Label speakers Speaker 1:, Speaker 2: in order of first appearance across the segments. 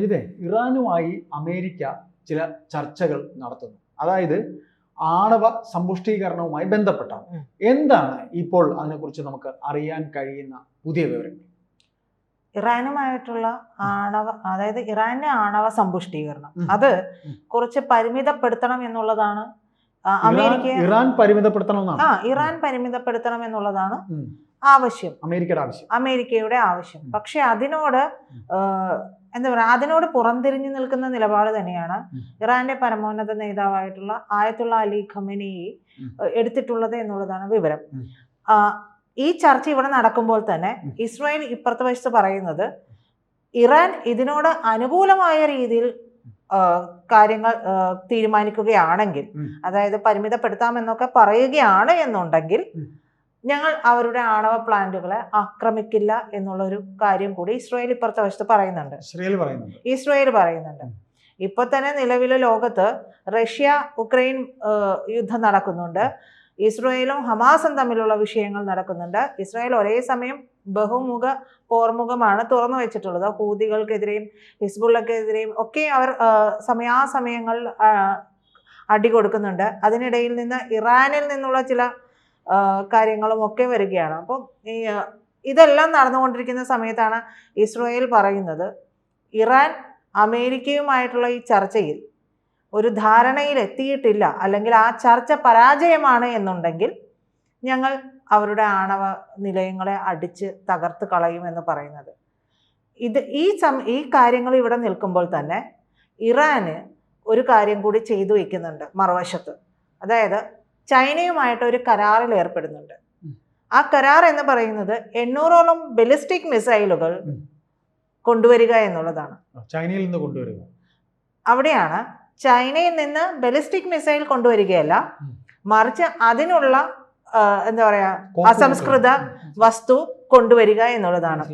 Speaker 1: അഭിജിത്തെ ഇറാനുമായി അമേരിക്ക ചില ചർച്ചകൾ നടത്തുന്നു. അതായത് ആണവ സമ്പുഷ്ടീകരണവുമായി ബന്ധപ്പെട്ടാണ്. എന്താണ് ഇപ്പോൾ അതിനെക്കുറിച്ച് നമുക്ക് അറിയാൻ കഴിയുന്ന പുതിയ വിവരങ്ങൾ?
Speaker 2: ഇറാനുമായിട്ടുള്ള ആണവ അതായത് ഇറാന്റെ ആണവ സമ്പുഷ്ടീകരണം. അത് കുറച്ച് പരിമിതപ്പെടുത്തണം എന്നുള്ളതാണ് അമേരിക്ക
Speaker 1: ഇറാൻ പരിമിതപ്പെടുത്തണം
Speaker 2: ആ ഇറാൻ പരിമിതപ്പെടുത്തണം എന്നുള്ളതാണ്. ആവശ്യം
Speaker 1: അമേരിക്കയുടെ ആവശ്യം
Speaker 2: അമേരിക്കയുടെ ആവശ്യം. പക്ഷെ അതിനോട്. എന്താ പറയുക അതിനോട് പുറംതിരിഞ്ഞു നിൽക്കുന്ന നിലപാട് തന്നെയാണ്. ഇറാന്റെ പരമോന്നത നേതാവായിട്ടുള്ള ആയത്തുള്ള അലി ഖമനി. എടുത്തിട്ടുള്ളത് എന്നുള്ളതാണ് വിവരം ആ, ഈ ചർച്ച ഇവിടെ നടക്കുമ്പോൾ തന്നെ ഇസ്രായേൽ ഇപ്പുറത്തെ വശത്ത് പറയുന്നത് ഇറാൻ ഇതിനോട് അനുകൂലമായ രീതിയിൽ കാര്യങ്ങൾ തീരുമാനിക്കുകയാണെങ്കിൽ. അതായത് പരിമിതപ്പെടുത്താമെന്നൊക്കെ പറയുകയാണ് എന്നുണ്ടെങ്കിൽ. ഞങ്ങൾ അവരുടെ ആണവ പ്ലാന്റുകളെ ആക്രമിക്കില്ല എന്നുള്ള ഒരു കാര്യം കൂടി ഇസ്രായേൽ ഇപ്പുറത്തെ വശത്ത് പറയുന്നുണ്ട്.
Speaker 1: ഇസ്രയേൽ പറയുന്നുണ്ട്.
Speaker 2: ഇപ്പൊ തന്നെ നിലവിലെ ലോകത്ത് റഷ്യ ഉക്രൈൻ യുദ്ധം നടക്കുന്നുണ്ട്. ഇസ്രയേലും ഹമാസും തമ്മിലുള്ള വിഷയങ്ങൾ നടക്കുന്നുണ്ട്. ഇസ്രായേൽ ഒരേ സമയം ബഹുമുഖ പോർമുഖമാണ് തുറന്നു വെച്ചിട്ടുള്ളത്. ഹൂതികൾക്കെതിരെയും ഹിസ്ബുള്ളക്കെതിരെയും ഒക്കെ അവർ സമയാസമയങ്ങളിൽ അടി കൊടുക്കുന്നുണ്ട്. അതിനിടയിൽ നിന്ന് ഇറാനിൽ നിന്നുള്ള ചില കാര്യങ്ങളും ഒക്കെ വരികയാണ്. അപ്പം ഈ ഇതെല്ലാം നടന്നുകൊണ്ടിരിക്കുന്ന സമയത്താണ് ഇസ്രായേൽ പറയുന്നത് ഇറാൻ അമേരിക്കയുമായിട്ടുള്ള ഈ ചർച്ചയിൽ ഒരു ധാരണയിൽ എത്തിയിട്ടില്ല അല്ലെങ്കിൽ ആ ചർച്ച പരാജയമാണ് എന്നുണ്ടെങ്കിൽ ഞങ്ങൾ അവരുടെ ആണവ നിലയങ്ങളെ അടിച്ച് തകർത്ത് കളയുമെന്ന് പറയുന്നത്. ഇത് ഈ സം ഈ കാര്യങ്ങൾ ഇവിടെ നിൽക്കുമ്പോൾ തന്നെ ഇറാന് ഒരു കാര്യം കൂടി ചെയ്തു വയ്ക്കുന്നുണ്ട് മറുവശത്ത്. അതായത് ചൈനയുമായിട്ട് ഒരു കരാറിൽ ഏർപ്പെടുന്നുണ്ട്. ആ കരാർ എന്ന് പറയുന്നത് എണ്ണൂറോളം ബലിസ്റ്റിക് മിസൈലുകൾ. കൊണ്ടുവരിക എന്നുള്ളതാണ്.
Speaker 1: ചൈനയിൽ നിന്ന് കൊണ്ടുവരിക.
Speaker 2: അവിടെയാണ് ചൈനയിൽ നിന്ന് ബലിസ്റ്റിക് മിസൈൽ കൊണ്ടുവരികയല്ല മറിച്ച് അതിനുള്ള എന്താ
Speaker 1: പറയുക
Speaker 2: അസംസ്കൃത വസ്തു കൊണ്ടുവരിക എന്നുള്ളതാണ്.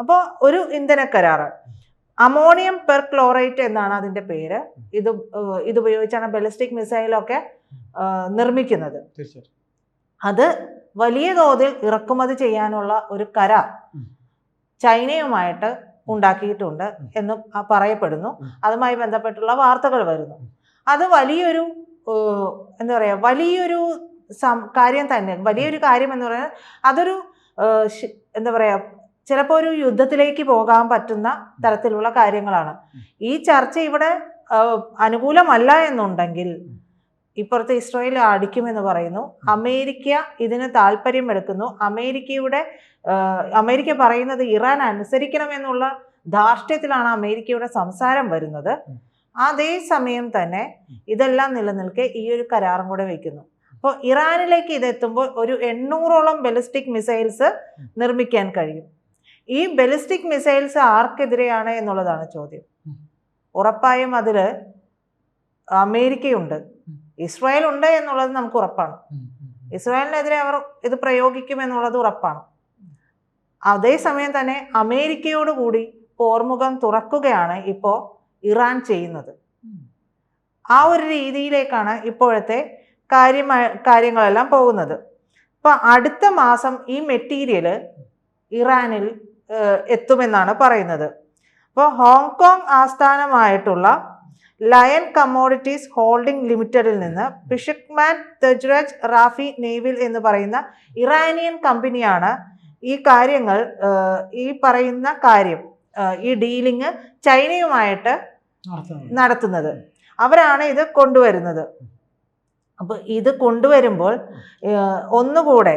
Speaker 2: അപ്പോൾ ഒരു ഇന്ധന കരാറ് അമോണിയം പെർ ക്ലോറൈറ്റ് എന്നാണ് അതിന്റെ പേര്. ഇത് ഇതുപയോഗിച്ചാണ് ഇത് ഉപയോഗിച്ചാണ് ബലിസ്റ്റിക് മിസൈലൊക്കെ നിർമ്മിക്കുന്നത്. അത് വലിയ തോതിൽ ഇറക്കുമതി ചെയ്യാനുള്ള ഒരു കരാർ. ചൈനയുമായിട്ട് ഉണ്ടാക്കിയിട്ടുണ്ട്. എന്ന് പറയപ്പെടുന്നു. അതുമായി ബന്ധപ്പെട്ടുള്ള വാർത്തകൾ വരുന്നു. അത് വലിയൊരു എന്താ പറയുക വലിയൊരു കാര്യം തന്നെ. വലിയൊരു കാര്യം എന്ന് പറയുന്നത് അതൊരു എന്താ പറയുക ചിലപ്പോൾ ഒരു യുദ്ധത്തിലേക്ക് പോകാൻ പറ്റുന്ന തരത്തിലുള്ള കാര്യങ്ങളാണ്. ഈ ചർച്ച ഇവിടെ അനുകൂലമല്ല എന്നുണ്ടെങ്കിൽ ഇപ്പുറത്ത് ഇസ്രായേൽ അടിക്കുമെന്ന് പറയുന്നു. അമേരിക്ക ഇതിന് താല്പര്യം എടുക്കുന്നു. അമേരിക്കയുടെ അമേരിക്ക പറയുന്നത് ഇറാൻ അനുസരിക്കണമെന്നുള്ള ധാർഷ്ട്യത്തിലാണ് അമേരിക്കയുടെ സംസാരം വരുന്നത്.
Speaker 1: അതേ
Speaker 2: സമയം തന്നെ ഇതെല്ലാം നിലനിൽക്കെ ഈ ഒരു കരാറും കൂടെ വെക്കുന്നു. അപ്പോൾ ഇറാനിലേക്ക് ഇതെത്തുമ്പോൾ ഒരു എണ്ണൂറോളം ബലിസ്റ്റിക് മിസൈൽസ് നിർമ്മിക്കാൻ കഴിയും. ഈ ബലിസ്റ്റിക് മിസൈൽസ് ആർക്കെതിരെയാണ് എന്നുള്ളതാണ് ചോദ്യം. ഉറപ്പായും അതിൽ അമേരിക്കയുണ്ട്. ഇസ്രായേൽ ഉണ്ട് എന്നുള്ളത് നമുക്ക് ഉറപ്പാണ്. ഇസ്രായേലിനെതിരെ അവർ ഇത് പ്രയോഗിക്കും എന്നുള്ളത് ഉറപ്പാണ്. അതേസമയം തന്നെ അമേരിക്കയോട് കൂടി പോർമുഖം തുറക്കുകയാണ് ഇപ്പോൾ ഇറാൻ ചെയ്യുന്നത്. ആ ഒരു രീതിയിലേക്കാണ് ഇപ്പോഴത്തെ കാര്യമായ കാര്യങ്ങളെല്ലാം പോകുന്നത്. അപ്പോൾ അടുത്ത മാസം ഈ മെറ്റീരിയൽ ഇറാനിൽ എത്തുമെന്നാണ് പറയുന്നത്. അപ്പോൾ ഹോങ്കോങ് ആസ്ഥാനമായിട്ടുള്ള ലയൺ കമ്മോഡിറ്റീസ് ഹോൾഡിംഗ് ലിമിറ്റഡിൽ നിന്ന് പിഷക്മാൻ തെജ്രജ് റാഫി നേവിൽ എന്ന് പറയുന്ന ഇറാനിയൻ കമ്പനിയാണ് ഈ കാര്യങ്ങൾ ഈ പറയുന്ന കാര്യം ഈ ഡീലിങ് ചൈനയുമായിട്ട്
Speaker 1: നടത്തുന്നത്.
Speaker 2: അവരാണ് ഇത് കൊണ്ടുവരുന്നത്. അപ്പോൾ ഇത് കൊണ്ടുവരുമ്പോൾ ഒന്നുകൂടെ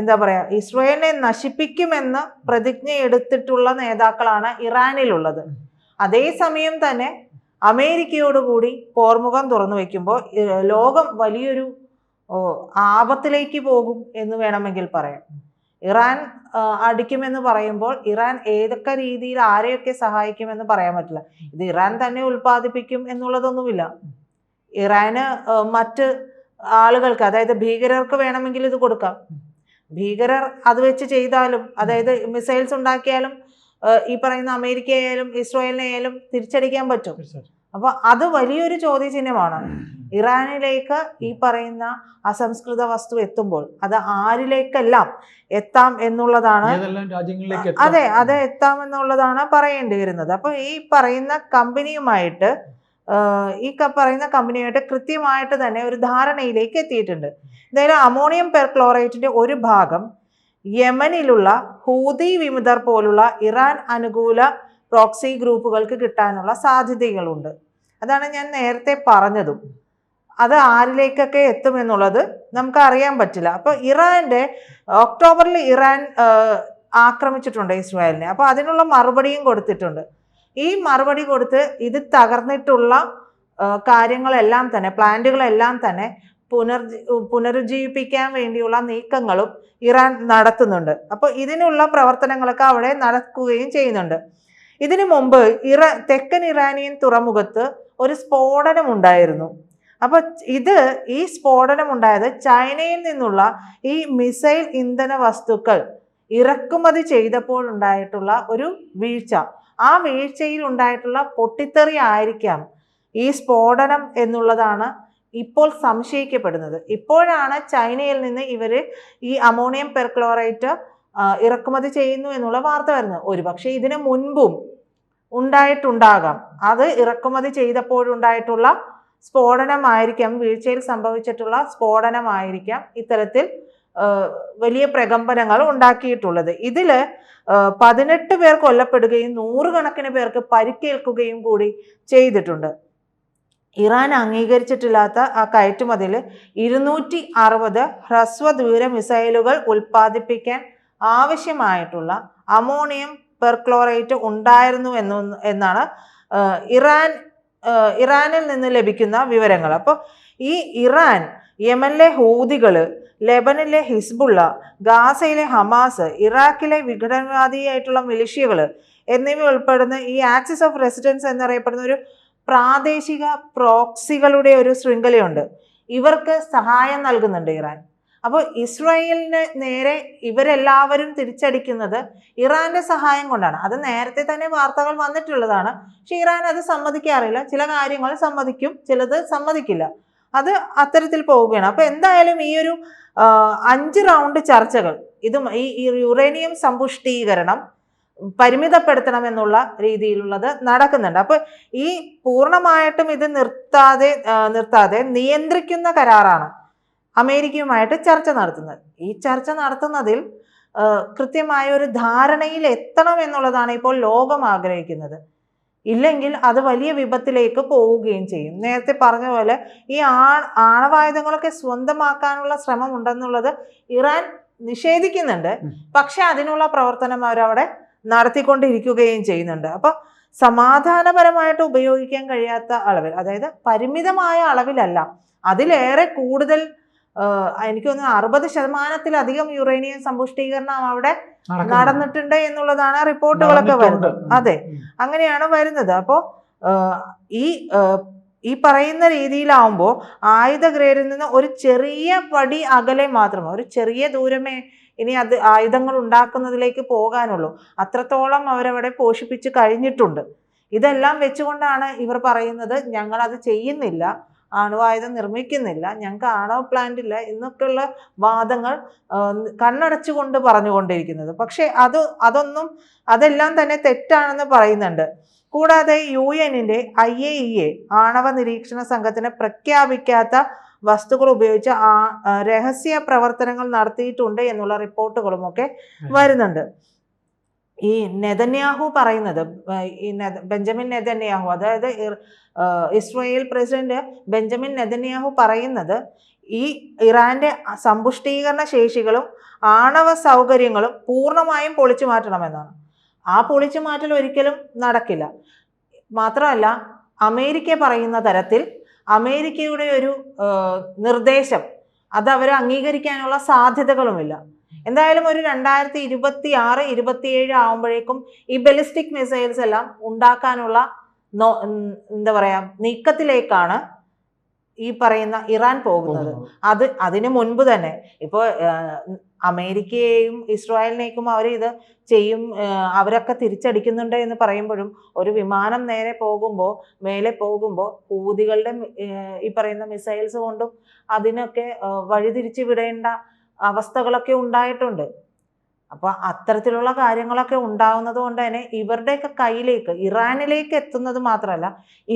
Speaker 2: എന്താ പറയാ ഇസ്രയേലിനെ നശിപ്പിക്കുമെന്ന് പ്രതിജ്ഞ എടുത്തിട്ടുള്ള നേതാക്കളാണ് ഇറാനിലുള്ളത്. അതേസമയം തന്നെ അമേരിക്കയോടുകൂടി പോർമുഖം തുറന്നു വയ്ക്കുമ്പോൾ ലോകം വലിയൊരു ആപത്തിലേക്ക് പോകും എന്ന് വേണമെങ്കിൽ പറയാം. ഇറാൻ അടിക്കുമെന്ന് പറയുമ്പോൾ ഇറാൻ ഏതൊക്കെ രീതിയിൽ ആരെയൊക്കെ സഹായിക്കുമെന്ന് പറയാൻ പറ്റില്ല. ഇത് ഇറാൻ തന്നെ ഉൽപ്പാദിപ്പിക്കും എന്നുള്ളതൊന്നുമില്ല. ഇറാന് മറ്റ് ആളുകൾക്ക് അതായത് ഭീകരർക്ക് വേണമെങ്കിൽ ഇത് കൊടുക്കാം. ഭീകരർ അത് വെച്ച് ചെയ്താലും അതായത് മിസൈൽസ് ഉണ്ടാക്കിയാലും ഈ പറയുന്ന അമേരിക്കയായാലും ഇസ്രായേലിനെയായാലും തിരിച്ചടിക്കാൻ പറ്റും. അപ്പൊ അത് വലിയൊരു ചോദ്യചിഹ്നമാണ്. ഇറാനിലേക്ക് ഈ പറയുന്ന അസംസ്കൃത വസ്തു എത്തുമ്പോൾ അത് ആരിലേക്കെല്ലാം എത്താം എന്നുള്ളതാണ്? അതെ അത് എത്താം എന്നുള്ളതാണ് പറയേണ്ടി വരുന്നത്. അപ്പൊ ഈ പറയുന്ന കമ്പനിയുമായിട്ട് ഈ പറയുന്ന കമ്പനിയായിട്ട് കൃത്യമായിട്ട് തന്നെ ഒരു ധാരണയിലേക്ക് എത്തിയിട്ടുണ്ട്. എന്തായാലും അമോണിയം പെർക്ലോറേറ്റിന്റെ ഒരു ഭാഗം യമനിലുള്ള ഹൂതി വിമുതർ പോലുള്ള ഇറാൻ അനുകൂല പ്രോക്സി ഗ്രൂപ്പുകൾക്ക് കിട്ടാനുള്ള സാധ്യതകളുണ്ട്. അതാണ് ഞാൻ നേരത്തെ പറഞ്ഞതും. അത് ആരിലേക്കൊക്കെ എത്തുമെന്നുള്ളത് നമുക്ക് അറിയാൻ പറ്റില്ല. അപ്പോൾ ഇറാന്റെ ഒക്ടോബറിൽ ഇറാൻ ആക്രമിച്ചിട്ടുണ്ട് ഇസ്രായേലിനെ. അപ്പോൾ അതിനുള്ള മറുപടിയും കൊടുത്തിട്ടുണ്ട്. ഈ മറുപടി കൊടുത്ത് ഇത് തകർന്നിട്ടുള്ള കാര്യങ്ങളെല്ലാം തന്നെ പ്ലാന്റുകളെല്ലാം തന്നെ പുനർജീ പുനരുജ്ജീവിപ്പിക്കാൻ വേണ്ടിയുള്ള നീക്കങ്ങളും ഇറാൻ നടത്തുന്നുണ്ട്. അപ്പോൾ ഇതിനുള്ള പ്രവർത്തനങ്ങളൊക്കെ അവിടെ നടക്കുകയും ചെയ്യുന്നുണ്ട്. ഇതിനു മുമ്പ് ഇറ തെക്കൻ ഇറാനിയൻ തുറമുഖത്ത് ഒരു സ്ഫോടനം ഉണ്ടായിരുന്നു. അപ്പൊ ഇത് ഈ സ്ഫോടനം ഉണ്ടായത് ചൈനയിൽ നിന്നുള്ള ഈ മിസൈൽ ഇന്ധന വസ്തുക്കൾ ഇറക്കുമതി ചെയ്തപ്പോൾ ഉണ്ടായിട്ടുള്ള ഒരു വീഴ്ച. ആ വീഴ്ചയിൽ ഉണ്ടായിട്ടുള്ള പൊട്ടിത്തെറി ആയിരിക്കാം ഈ സ്ഫോടനം എന്നുള്ളതാണ് ഇപ്പോൾ സംശയിക്കപ്പെടുന്നത്. ഇപ്പോഴാണ് ചൈനയിൽ നിന്ന് ഇവർ ഈ അമോണിയം പെർക്ലോറേറ്റ് ഇറക്കുമതി ചെയ്യുന്നു എന്നുള്ള വാർത്ത വരുന്നത്. ഒരുപക്ഷെ ഇതിനു മുൻപും ഉണ്ടായിട്ടുണ്ടാകാം. അത് ഇറക്കുമതി ചെയ്തപ്പോഴുണ്ടായിട്ടുള്ള സ്ഫോടനമായിരിക്കാം വീഴ്ചയിൽ സംഭവിച്ചിട്ടുള്ള സ്ഫോടനമായിരിക്കാം ഇത്തരത്തിൽ വലിയ പ്രകമ്പനങ്ങൾ ഉണ്ടാക്കിയിട്ടുള്ളത്. ഇതിൽ പതിനെട്ട് പേർ കൊല്ലപ്പെടുകയും നൂറുകണക്കിന് പേർക്ക് പരിക്കേൽക്കുകയും കൂടി ചെയ്തിട്ടുണ്ട്. ഇറാൻ അംഗീകരിച്ചിട്ടില്ലാത്ത ആ കയറ്റുമതിയിൽ ഇരുന്നൂറ്റി അറുപത് ഹ്രസ്വദൂര മിസൈലുകൾ ഉൽപ്പാദിപ്പിക്കാൻ ആവശ്യമായിട്ടുള്ള അമോണിയം പെർക്ലോറേറ്റ് ഉണ്ടായിരുന്നു എന്ന് എന്നാണ് ഇറാൻ ഇറാനിൽ നിന്ന് ലഭിക്കുന്ന വിവരങ്ങൾ. അപ്പോൾ ഈ ഇറാൻ യമനിലെ ഹൂതികൾ ലെബനിലെ ഹിസ്ബുള്ള ഗാസയിലെ ഹമാസ് ഇറാഖിലെ വിഘടനവാദിയായിട്ടുള്ള മിലിഷ്യകൾ എന്നിവ ഉൾപ്പെടുന്ന ഈ ആക്സിസ് ഓഫ് റെസിഡൻസ് എന്നറിയപ്പെടുന്ന ഒരു പ്രാദേശിക പ്രോക്സികളുടെ ഒരു ശൃംഖലയുണ്ട്. ഇവർക്ക് സഹായം നൽകുന്നുണ്ട് ഇറാൻ. അപ്പോൾ ഇസ്രായേലിന് നേരെ ഇവരെല്ലാവരും തിരിച്ചടിക്കുന്നത് ഇറാന്റെ സഹായം കൊണ്ടാണ്. അത് നേരത്തെ തന്നെ വാർത്തകൾ വന്നിട്ടുള്ളതാണ്. പക്ഷെ ഇറാൻ അത് സമ്മതിക്കാറില്ല. ചില കാര്യങ്ങൾ സമ്മതിക്കും ചിലത് സമ്മതിക്കില്ല. അത് അത്തരത്തിൽ പോവുകയാണ്. അപ്പോൾ എന്തായാലും ഈ ഒരു അഞ്ച് റൗണ്ട് ചർച്ചകൾ ഇത് ഈ യുറേനിയം സമ്പുഷ്ടീകരണം പരിമിതപ്പെടുത്തണം എന്നുള്ള രീതിയിലുള്ളത് നടക്കുന്നുണ്ട്. അപ്പൊ ഈ പൂർണമായിട്ടും ഇത് നിർത്താതെ നിർത്താതെ നിയന്ത്രിക്കുന്ന കരാറാണ് അമേരിക്കയുമായിട്ട് ചർച്ച നടത്തുന്നത്. ഈ ചർച്ച നടത്തുന്നതിൽ കൃത്യമായ ഒരു ധാരണയിൽ എത്തണം എന്നുള്ളതാണ് ഇപ്പോൾ ലോകം ആഗ്രഹിക്കുന്നത്. ഇല്ലെങ്കിൽ അത് വലിയ വിപത്തിലേക്ക് പോവുകയും ചെയ്യും. നേരത്തെ പറഞ്ഞ പോലെ ഈ ആ ആണവായുധങ്ങളൊക്കെ സ്വന്തമാക്കാനുള്ള ശ്രമം ഉണ്ടെന്നുള്ളത് ഇറാൻ നിഷേധിക്കുന്നുണ്ട്. പക്ഷെ അതിനുള്ള പ്രവർത്തനം അവരവിടെ നടത്തിക്കൊണ്ടിരിക്കുകയും ചെയ്യുന്നുണ്ട്. അപ്പൊ സമാധാനപരമായിട്ട് ഉപയോഗിക്കാൻ കഴിയാത്ത അളവിൽ അതായത് പരിമിതമായ അളവിലല്ല അതിലേറെ കൂടുതൽ എനിക്ക് തോന്നുന്നു അറുപത് ശതമാനത്തിലധികം യുറേനിയം സമ്പുഷ്ടീകരണം അവിടെ നടന്നിട്ടുണ്ട് എന്നുള്ളതാണ് റിപ്പോർട്ടുകളൊക്കെ വരുന്നത്. അതെ അങ്ങനെയാണ് വരുന്നത്. അപ്പോൾ ഈ ഈ പറയുന്ന രീതിയിലാവുമ്പോൾ ആയുധ ഗ്രേഡിൽ നിന്ന് ഒരു ചെറിയ പടി അകലെ മാത്രമേ ഒരു ചെറിയ ദൂരമേ ഇനി അത് ആയുധങ്ങൾ ഉണ്ടാക്കുന്നതിലേക്ക് പോകാനുള്ളൂ. അത്രത്തോളം അവരവിടെ പോഷിപ്പിച്ച് കഴിഞ്ഞിട്ടുണ്ട്. ഇതെല്ലാം വെച്ചുകൊണ്ടാണ് ഇവർ പറയുന്നത് ഞങ്ങൾ അത് ചെയ്യുന്നില്ല അണുവായുധം നിർമ്മിക്കുന്നില്ല ഞങ്ങൾക്ക് ആണവ പ്ലാന്റ് ഇല്ല എന്നൊക്കെയുള്ള വാദങ്ങൾ കണ്ണടച്ചുകൊണ്ട് പറഞ്ഞുകൊണ്ടിരിക്കുന്നത്. പക്ഷേ അത് അതൊന്നും അതെല്ലാം തന്നെ തെറ്റാണെന്ന് പറയുന്നുണ്ട്. കൂടാതെ യു എന്നിന്റെ ഐ എ ഇ എ ആണവ നിരീക്ഷണ സംഘത്തിന് പ്രഖ്യാപിക്കാത്ത വസ്തുക്കൾ ഉപയോഗിച്ച് ആ രഹസ്യ പ്രവർത്തനങ്ങൾ നടത്തിയിട്ടുണ്ട് എന്നുള്ള റിപ്പോർട്ടുകളുമൊക്കെ വരുന്നുണ്ട്. ഈ നെതന്യാഹു പറയുന്നത് ഈ ബെഞ്ചമിൻ നെതന്യാഹു അതായത് Israel Israel president Benjamin Netanyahu പറയുന്നത് ഈ ഇറാന്റെ സമ്പുഷ്ടീകരണ ശേഷികളും ആണവ സൗകര്യങ്ങളും പൂർണമായും പൊളിച്ചു മാറ്റണമെന്നാണ്. ആ പൊളിച്ചു മാറ്റൽ ഒരിക്കലും നടക്കില്ല. മാത്രമല്ല അമേരിക്ക പറയുന്ന തരത്തിൽ അമേരിക്കയുടെ ഒരു നിർദ്ദേശം. അത് അവർ അംഗീകരിക്കാനുള്ള സാധ്യതകളുമില്ല. എന്തായാലും ഒരു രണ്ടായിരത്തി ഇരുപത്തി ആറ് ഇരുപത്തിയേഴ് ആകുമ്പോഴേക്കും ഈ ബലിസ്റ്റിക് മിസൈൽസ് എല്ലാം ഉണ്ടാക്കാനുള്ള എന്താ പറയാ നീക്കത്തിലേക്കാണ് ഈ പറയുന്ന ഇറാൻ പോകുന്നത്. അത് അതിനു മുൻപ് തന്നെ. ഇപ്പോൾ അമേരിക്കയെയും ഇസ്രായേലിനേക്കും അവർ ഇത് ചെയ്യും അവരൊക്കെ തിരിച്ചടിക്കുന്നുണ്ട് എന്ന് പറയുമ്പോഴും ഒരു വിമാനം നേരെ പോകുമ്പോൾ മേലെ പോകുമ്പോൾ ഹൂതികളുടെ ഈ പറയുന്ന മിസൈൽസ് കൊണ്ടും അതിനൊക്കെ വഴിതിരിച്ച് വിടേണ്ട അവസ്ഥകളൊക്കെ ഉണ്ടായിട്ടുണ്ട്. അപ്പോൾ അത്തരത്തിലുള്ള കാര്യങ്ങളൊക്കെ ഉണ്ടാവുന്നത് കൊണ്ട് തന്നെ ഇവരുടെയൊക്കെ കയ്യിലേക്ക് ഇറാനിലേക്ക് എത്തുന്നത് മാത്രമല്ല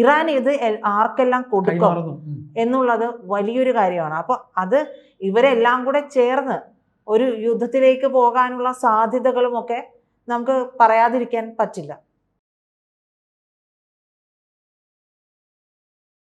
Speaker 2: ഇറാൻ ഇത് ആർക്കെല്ലാം കൊടുക്കും. എന്നുള്ളത് വലിയൊരു കാര്യമാണ്. അപ്പോൾ അത് ഇവരെല്ലാം കൂടെ ചേർന്ന് ഒരു യുദ്ധത്തിലേക്ക് പോകാനുള്ള സാധ്യതകളുമൊക്കെ നമുക്ക് പറയാതിരിക്കാൻ പറ്റില്ല.